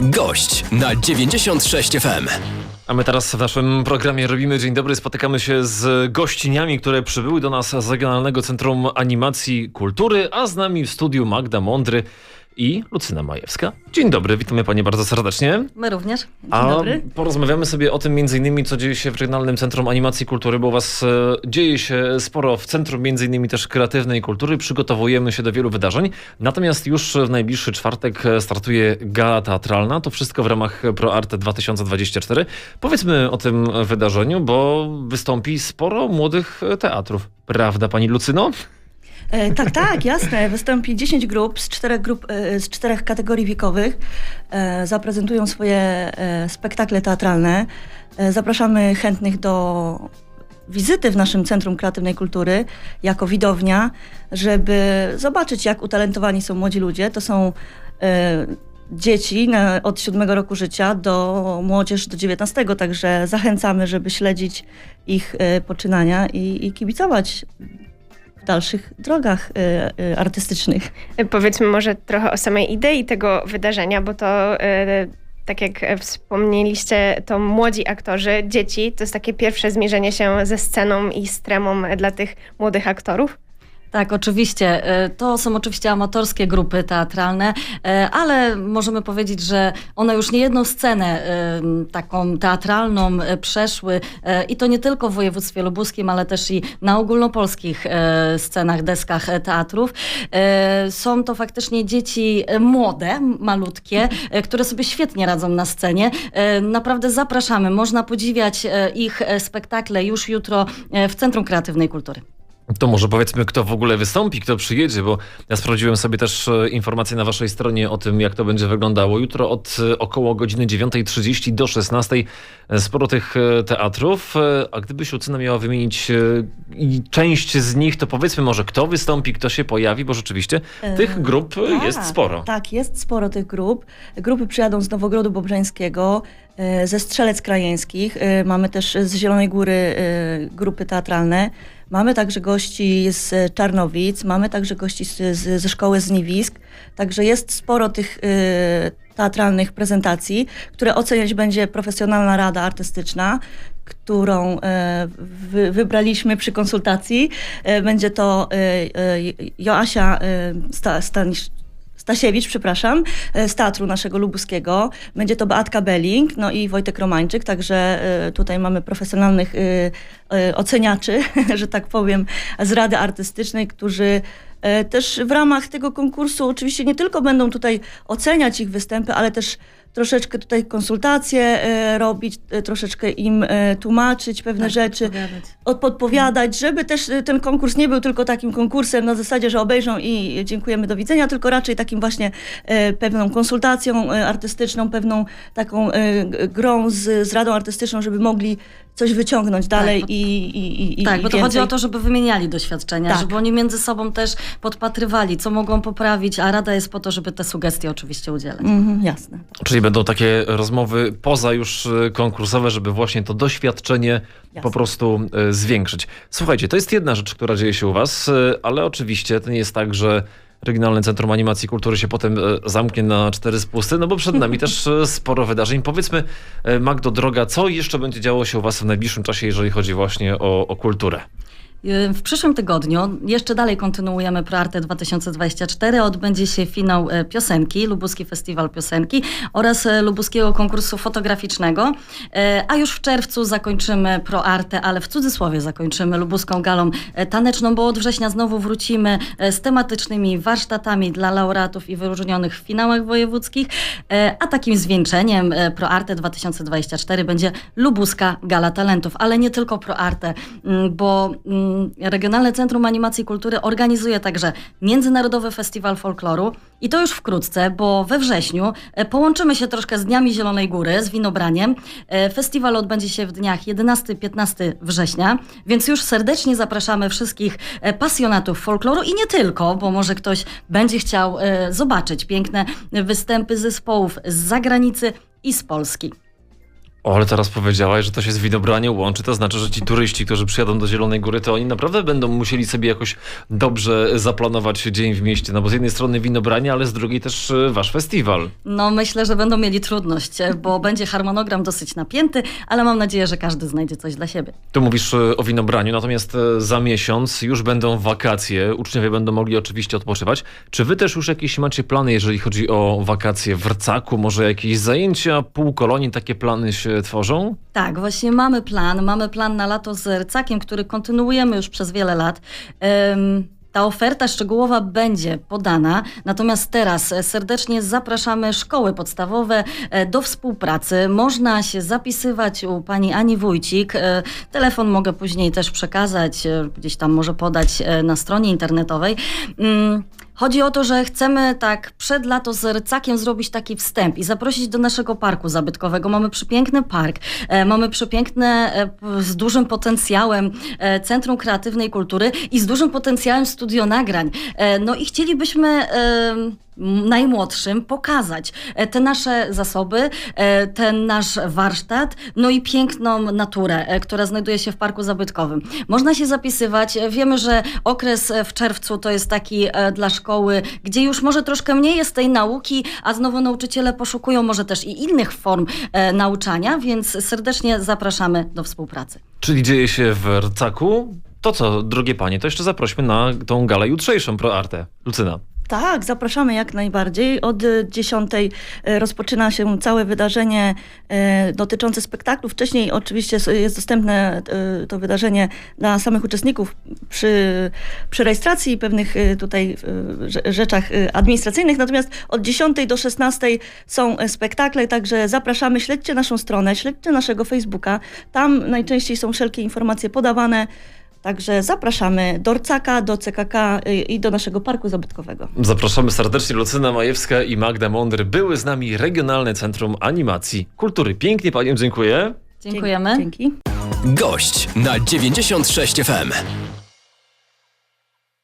Gość na 96 FM. A my teraz w naszym programie robimy Dzień Dobry. Spotykamy się z gościniami, które przybyły do nas z Regionalnego Centrum Animacji Kultury, a z nami w studiu Magda Mądry i Lucyna Majewska. Dzień dobry, witamy Panie bardzo serdecznie. My również. Dzień A dobry. porozmawiamy sobie o tym między innymi, co dzieje się w Regionalnym Centrum Animacji Kultury, bo u Was e, dzieje się sporo w Centrum między innymi też kreatywnej kultury. Przygotowujemy się do wielu wydarzeń. Natomiast już w najbliższy czwartek e, startuje gala teatralna. To wszystko w ramach ProArt 2024. Powiedzmy o tym wydarzeniu, bo wystąpi sporo młodych e, teatrów. Prawda, Pani Lucyno? Tak, tak, jasne. Wystąpi 10 grup z czterech, grup, e, z czterech kategorii wiekowych. E, zaprezentują swoje spektakle teatralne. Zapraszamy chętnych do wizyty w naszym Centrum Kreatywnej Kultury jako widownia, żeby zobaczyć, jak utalentowani są młodzi ludzie. To są dzieci na, od 7 roku życia do młodzież do 19, także zachęcamy, żeby śledzić ich poczynania i, i kibicować dalszych drogach e, e, artystycznych. Powiedzmy może trochę o samej idei tego wydarzenia, bo to e, tak jak wspomnieliście, to młodzi aktorzy, dzieci, to jest takie pierwsze zmierzenie się ze sceną i z tremą dla tych młodych aktorów. Tak, oczywiście. E, To są oczywiście amatorskie grupy teatralne, e, ale możemy powiedzieć, że one już nie jedną scenę e, taką teatralną przeszły i to nie tylko w województwie lubuskim, ale też i na ogólnopolskich scenach, deskach teatrów. Są to faktycznie dzieci młode, malutkie, które sobie świetnie radzą na scenie. Naprawdę zapraszamy. Można podziwiać ich spektakle już jutro w Centrum Kreatywnej Kultury. To może powiedzmy, kto w ogóle wystąpi, kto przyjedzie, bo ja sprawdziłem sobie też e, informacje na waszej stronie o tym, jak to będzie wyglądało. Jutro od e, około godziny 9.30 do 16.00 e, sporo tych teatrów, a gdybyś Lucyna miała wymienić część z nich, to powiedzmy może, kto wystąpi, kto się pojawi, bo rzeczywiście tych grup tak, jest sporo. Tak, jest sporo tych grup. Grupy przyjadą z Nowogrodu Bobrzańskiego, e, ze Strzelec Krajeńskich. e, Mamy też z Zielonej Góry e, grupy teatralne. Mamy także gości z Czarnowic, mamy także gości z, z, ze szkoły z. Także jest sporo tych e, teatralnych prezentacji, które oceniać będzie profesjonalna rada artystyczna, którą e, wy, wybraliśmy przy konsultacji. E, Będzie to e, e, Joasia e, Sta, Stanisz, Stasiewicz, przepraszam, e, z teatru naszego lubuskiego. Będzie to Beatka Belling, no i Wojtek Romańczyk, także e, tutaj mamy profesjonalnych e, oceniaczy, że tak powiem, z Rady Artystycznej, którzy też w ramach tego konkursu oczywiście nie tylko będą tutaj oceniać ich występy, ale też troszeczkę tutaj konsultacje e, robić, e, troszeczkę im e, tłumaczyć pewne Tak, rzeczy podpowiadać. od- podpowiadać, żeby też ten konkurs nie był tylko takim konkursem na zasadzie, że obejrzą i dziękujemy, do widzenia, tylko raczej takim właśnie pewną konsultacją artystyczną, pewną taką grą z, z Radą Artystyczną, żeby mogli coś wyciągnąć dalej bo- i, i, i Tak, i bo to chodzi o to, żeby wymieniali doświadczenia, Tak. żeby oni między sobą też podpatrywali, co mogą poprawić, a rada jest po to, żeby te sugestie oczywiście udzielać. Mhm, jasne. Czyli będą takie rozmowy poza już e, konkursowe, żeby właśnie to doświadczenie Jasne. po prostu e, zwiększyć. Słuchajcie, to jest jedna rzecz, która dzieje się u was, e, ale oczywiście to nie jest tak, że Regionalne Centrum Animacji i Kultury się potem e, zamknie na cztery spusty, no bo przed nami też e, sporo wydarzeń. Powiedzmy, e, Magdo droga, co jeszcze będzie działo się u was w najbliższym czasie, jeżeli chodzi właśnie o, o kulturę? Y, W przyszłym tygodniu jeszcze dalej kontynuujemy ProArte 2024. Odbędzie się finał e, piosenki, Lubuski Festiwal Piosenki oraz e, Lubuskiego Konkursu Fotograficznego. E, A już w czerwcu zakończymy ProArte, ale w cudzysłowie zakończymy Lubuską Galą Taneczną, bo od września znowu wrócimy z tematycznymi warsztatami dla laureatów i wyróżnionych w finałach wojewódzkich. A takim zwieńczeniem ProArte 2024 będzie Lubuska Gala Talentów, ale nie tylko ProArte, mm, bo mm, Regionalne Centrum Animacji i Kultury organizuje także Międzynarodowy Festiwal Folkloru i to już wkrótce, bo we wrześniu e, połączymy się troszkę z Dniami Zielonej Góry, z winobraniem. E, Festiwal odbędzie się w dniach 11-15 września, więc już serdecznie zapraszamy wszystkich e, pasjonatów folkloru i nie tylko, bo może ktoś będzie chciał zobaczyć piękne występy zespołów z zagranicy i z Polski. O, ale teraz powiedziałaś, że to się z winobranie łączy. To znaczy, że ci turyści, którzy przyjadą do Zielonej Góry, to oni naprawdę będą musieli sobie jakoś dobrze zaplanować dzień w mieście. No bo z jednej strony winobranie, ale z drugiej też e, wasz festiwal. No myślę, że będą mieli trudność, e, bo będzie harmonogram dosyć napięty, ale mam nadzieję, że każdy znajdzie coś dla siebie. Tu mówisz e, o winobraniu, natomiast e, za miesiąc już będą wakacje. Uczniowie będą mogli oczywiście odpoczywać. Czy wy też już jakieś macie plany, jeżeli chodzi o wakacje w Rcaku? Może jakieś zajęcia, pół kolonii, takie plany się tworzą? Tak, właśnie mamy plan. Mamy plan na lato z Rcakiem, który kontynuujemy już przez wiele lat. Em, ta oferta szczegółowa będzie podana, natomiast teraz e, serdecznie zapraszamy szkoły podstawowe e, do współpracy. Można się zapisywać u pani Ani Wójcik. E, Telefon mogę później też przekazać, gdzieś tam może podać na stronie internetowej. Chodzi o to, że chcemy tak przed lato z Rycakiem zrobić taki wstęp i zaprosić do naszego parku zabytkowego. Mamy przepiękny park, e, mamy przepiękne, e, z dużym potencjałem e, Centrum Kreatywnej Kultury i z dużym potencjałem studio nagrań. No i chcielibyśmy najmłodszym pokazać e, te nasze zasoby, e, ten nasz warsztat, no i piękną naturę, e, która znajduje się w parku zabytkowym. Można się zapisywać. Wiemy, że okres w czerwcu to jest taki dla szkoły, gdzie już może troszkę mniej jest tej nauki, a znowu nauczyciele poszukują może też i innych form nauczania, więc serdecznie zapraszamy do współpracy. Czyli dzieje się w Rcaku. To co, drogie panie, to jeszcze zaprośmy na tą galę jutrzejszą pro arte. Lucyna. Tak, zapraszamy jak najbardziej. Od e, 10 e, rozpoczyna się całe wydarzenie e, dotyczące spektaklu. Wcześniej oczywiście jest dostępne e, to wydarzenie dla samych uczestników przy, przy rejestracji i pewnych tutaj rze- rzeczach administracyjnych. Natomiast od 10 do 16 są spektakle, także zapraszamy. Śledźcie naszą stronę, śledźcie naszego Facebooka. Tam najczęściej są wszelkie informacje podawane. Także zapraszamy do Rcaka, do CKK y, i do naszego parku zabytkowego. Zapraszamy serdecznie Lucyna Majewska i Magda Mądry. Były z nami Regionalne Centrum Animacji Kultury. Pięknie paniom dziękuję. Dziękujemy. Dzięki. Gość na 96 FM.